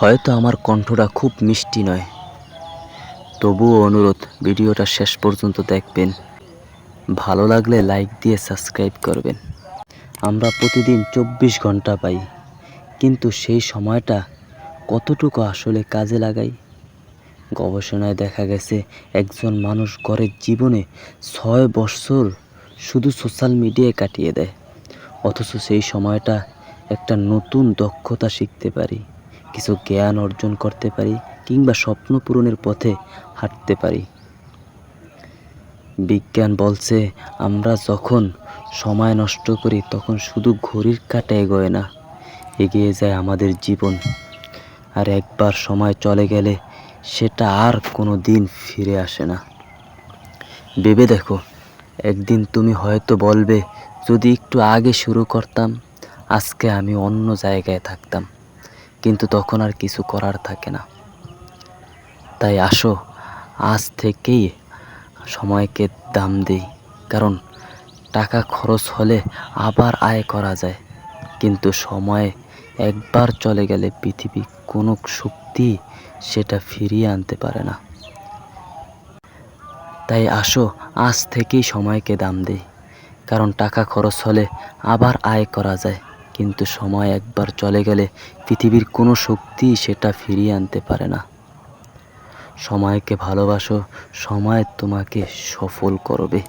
হয়তো আমার কণ্ঠটা খুব মিষ্টি নয়। তবুও অনুরোধ, ভিডিওটা শেষ পর্যন্ত দেখবেন। ভালো লাগলে লাইক দিয়ে সাবস্ক্রাইব করবেন। আমরা প্রতিদিন চব্বিশ ঘণ্টা পাই, কিন্তু সেই সময়টা কতটুকু আসলে কাজে লাগাই? গবেষণায় দেখা গেছে, একজন মানুষ ঘরের জীবনে ছয় বছর শুধু সোশ্যাল মিডিয়ায় কাটিয়ে দেয়। অথচ সেই সময়টা একটা নতুন দক্ষতা শিখতে পারি। কিছু জ্ঞান অর্জন করতে পারি কিংবা স্বপ্ন পূরণের পথে হাঁটতে পারি। বিজ্ঞান বলছে, আমরা যখন সময় নষ্ট করি, তখন শুধু ঘড়ির কাঁটা এগোয় না, এগিয়ে যায় আমাদের জীবন। আর একবার সময় চলে গেলে সেটা আর কোনো দিন ফিরে আসে না। ভেবে দেখো, একদিন তুমি হয়তো বলবে, যদি একটু আগে শুরু করতাম, আজকে আমি অন্য জায়গায় থাকতাম। কিন্তু তখন আর কিছু করার থাকে না। তাই আসো, আজ থেকেই সময়কে দাম দিই, কারণ টাকা খরচ হলে আবার আয় করা যায়। কিন্তু সময় একবার চলে গেলে পৃথিবী কোনো শক্তি সেটা ফিরিয়ে আনতে পারে না। তাই আসো, আজ থেকেই সময়কে দাম দিই, কারণ টাকা খরচ হলে আবার আয় করা যায়। কিন্তু সময় একবার চলে গেলে পৃথিবীর কোনো শক্তি সেটা ফিরিয়ে আনতে পারে না। সময়কে ভালোবাসো, সময় তোমাকে সফল করবে।